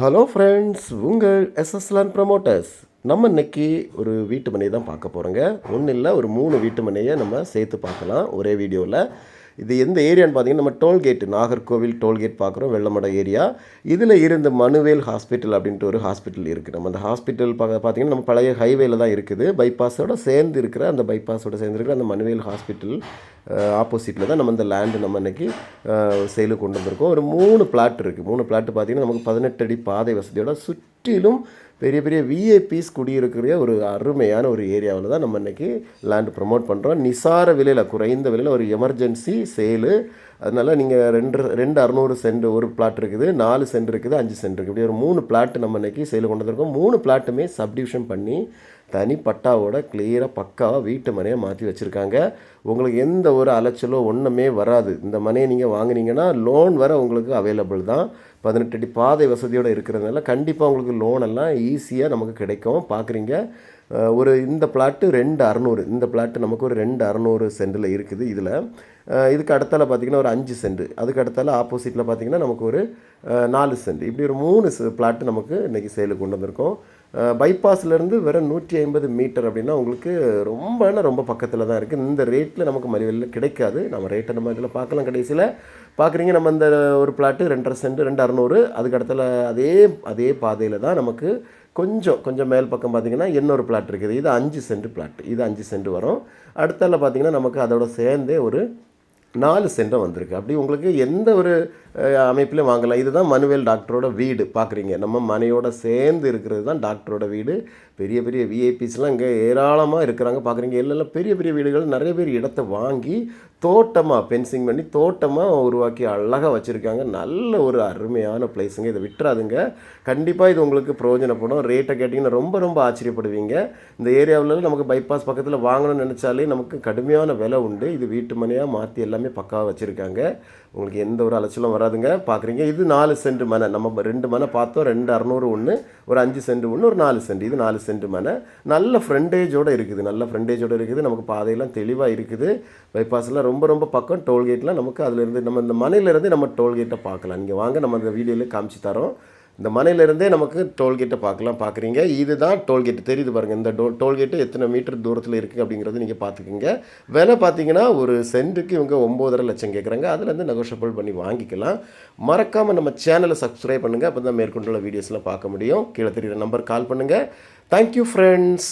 Hello friends உங்கள் எஸ்எஸ்லான் promoters நம்ம இன்னைக்கு ஒரு வீட்டு மனையை தான் பார்க்க போகிறோங்க ஒன்றும் இல்லை ஒரு மூணு வீட்டு மனையை நம்ம சேர்த்து பார்க்கலாம். ஒரே வீடியோவில் இது எந்த ஏரியான்னு பார்த்தீங்கன்னா நம்ம டோல்கேட் நாகர்கோவில் டோல்கேட் பார்க்குறோம் வெள்ளமடை ஏரியா. இதில் இருந்த மனுவேல் ஹாஸ்பிட்டல் அப்படின்ட்டு ஒரு ஹாஸ்பிட்டல் இருக்குது. நம்ம அந்த ஹாஸ்பிட்டல் பார்க்க பார்த்தீங்கன்னா நம்ம பழைய ஹைவேல தான் இருக்குது. பைபாஸோட சேர்ந்து இருக்கிற அந்த பைபாஸோட சேர்ந்து இருக்கிற அந்த மனுவேல் ஹாஸ்பிட்டல் ஆப்போசிட்டில் தான் நம்ம இந்த லேண்டு நம்ம இன்றைக்கி சேலுக்கு கொண்டு வந்திருக்கோம். ஒரு மூணு பிளாட் இருக்குது மூணு பிளாட் பார்த்தீங்கன்னா நமக்கு பதினெட்டு அடி பாதை வசதியோட சுற்றிலும் பெரிய பெரிய விஐபிஸ் குடியிருக்கிற ஒரு அருமையான ஒரு ஏரியாவில் தான் நம்ம இன்றைக்கி லேண்ட் ப்ரமோட் பண்ணுறோம் நிசார விலையில் குறைந்த விலையில் ஒரு எமர்ஜென்சி சேலு அதனால் நீங்கள் ரெண்டு ரெண்டு அறநூறு சென்ட் ஒரு பிளாட் இருக்குது நாலு சென்ட் இருக்குது அஞ்சு சென்ட் இருக்குது. இப்படி ஒரு மூணு பிளாட் நம்ம இன்றைக்கி சேல் கொண்டு வந்திருக்கோம். மூணு பிளாட்டுமே சப்டிவிஷன் பண்ணி தனி பட்டாவோட கிளியராக பக்காவாக வீட்டு மனையை மாற்றி வச்சுருக்காங்க. உங்களுக்கு எந்த ஒரு அலைச்சலோ ஒன்றுமே வராது. இந்த மனையை நீங்கள் வாங்கினீங்கன்னா லோன் வர உங்களுக்கு அவைலபிள் தான். பதினெட்டு அடி பாதை வசதியோடு இருக்கிறதுனால கண்டிப்பாக உங்களுக்கு லோன் எல்லாம் ஈஸியாக நமக்கு கிடைக்கும். பார்க்குறீங்க ஒரு இந்த பிளாட்டு ரெண்டு அறநூறு. இந்த பிளாட்டு நமக்கு ஒரு ரெண்டு அறநூறு சென்டில் இருக்குது இதில். இதுக்கு அடுத்தால பார்த்திங்கன்னா ஒரு அஞ்சு சென்ட். அதுக்கு அடுத்தால ஆப்போசிட்டில் பார்த்தீங்கன்னா நமக்கு ஒரு நாலு சென்ட். இப்படி ஒரு மூணு பிளாட்டு நமக்கு இன்றைக்கி சேலுக்கு கொண்டு வந்திருக்கோம். பைபாஸ்லேருந்து வெறும் நூற்றி ஐம்பது மீட்டர் அப்படின்னா உங்களுக்கு ரொம்பனா ரொம்ப பக்கத்தில் தான் இருக்குது இந்த ரேட்டில் நமக்கு மலிவெளியில் கிடைக்காது. நம்ம ரேட்டை நம்ம இதில் பார்க்கலாம் கடைசியில். பார்க்குறீங்க நம்ம இந்த ஒரு பிளாட்டு ரெண்டரை சென்ட் ரெண்டு அறநூறு அதுக்கு இடத்துல அதே அதே பாதையில் தான் நமக்கு கொஞ்சம் கொஞ்சம் மேல் பக்கம் பார்த்திங்கன்னா இன்னொரு பிளாட் இருக்குது. இது அஞ்சு சென்ட் பிளாட் இது அஞ்சு சென்ட் வரும். அடுத்தால பார்த்தீங்கன்னா நமக்கு அதோட சேர்ந்தே ஒரு நாலு சென்டம் வந்திருக்கு. அப்படி உங்களுக்கு எந்த ஒரு அமைப்பில் வாங்கலாம். இதுதான் மனுவேல் டாக்டரோட வீடு பார்க்குறீங்க நம்ம மனையோட சேர்ந்து இருக்கிறது தான் டாக்டரோட வீடு. பெரிய பெரிய விஐபிஸ்லாம் இங்கே ஏராளமாக இருக்கிறாங்க பார்க்குறீங்க எல்லாம் பெரிய பெரிய வீடுகள் நிறைய பேர் இடத்த வாங்கி தோட்டமாக பென்சிங் பண்ணி தோட்டமாக உருவாக்கி அழகாக வச்சுருக்காங்க. நல்ல ஒரு அருமையான பிளேஸுங்க இதை விட்டுறாதுங்க. கண்டிப்பாக இது உங்களுக்கு பிரயோஜனப்படும். ரேட்டை கேட்டிங்கன்னா ரொம்ப ரொம்ப ஆச்சரியப்படுவீங்க. இந்த ஏரியாவில் நமக்கு பைபாஸ் பக்கத்தில் வாங்கணும்னு நினச்சாலே நமக்கு கடுமையான விலை உண்டு. இது வீட்டு மனையாக மாற்றி எல்லாமே பக்காவாக வச்சுருக்காங்க. உங்களுக்கு எந்த ஒரு அலைச்சலும் வராதுங்க. பார்க்குறீங்க இது நாலு சென்ட் மனை. நம்ம ரெண்டு மனை பார்த்தோம். ரெண்டு அறநூறு ஒன்று ஒரு அஞ்சு சென்ட் ஒன்று ஒரு நாலு சென்ட். இது நாலு சென்ட் மனை. நல்ல ஃப்ரெண்டேஜோடு இருக்குது. நல்ல ஃப்ரெண்டேஜோடு இருக்குது. நமக்கு பாதையெல்லாம் தெளிவாக இருக்குது. பைபாஸ்லாம் ரொம்ப ரொம்ப பக்கம். டோல்கேட்லாம் நமக்கு அதிலிருந்து நம்ம இந்த மனையிலேருந்து நம்ம டோல்கேட்டை பார்க்கலாம். நீங்கள் வாங்க. நம்ம அந்த வீடியோவில் காமிச்சு தரோம். இந்த மனையிலேருந்தே நமக்கு டோல்கேட்டை பார்க்கலாம் பார்க்குறீங்க. இதுதான் டோல்கேட் தெரியுது பாருங்கள் இந்த டோ டோல்கேட்டு எத்தனை மீட்டர் தூரத்தில் இருக்குது அப்படிங்கிறது நீங்கள் பார்த்துக்குங்க. விலை பார்த்தீங்கன்னா ஒரு சென்ட்டுக்கு இவங்க ஒம்போதரை லட்சம் கேட்குறாங்க. அதுலேருந்து நெகோஷியபிள் பண்ணி வாங்கிக்கலாம். மறக்காமல் நம்ம சேனலை சப்ஸ்கிரைப் பண்ணுங்கள் அப்போ தான் மேற்கொண்டுள்ள வீடியோஸ்லாம் பார்க்க முடியும். கீழே தெரியுற நம்பர் கால் பண்ணுங்கள் தேங்க்யூ ஃப்ரெண்ட்ஸ்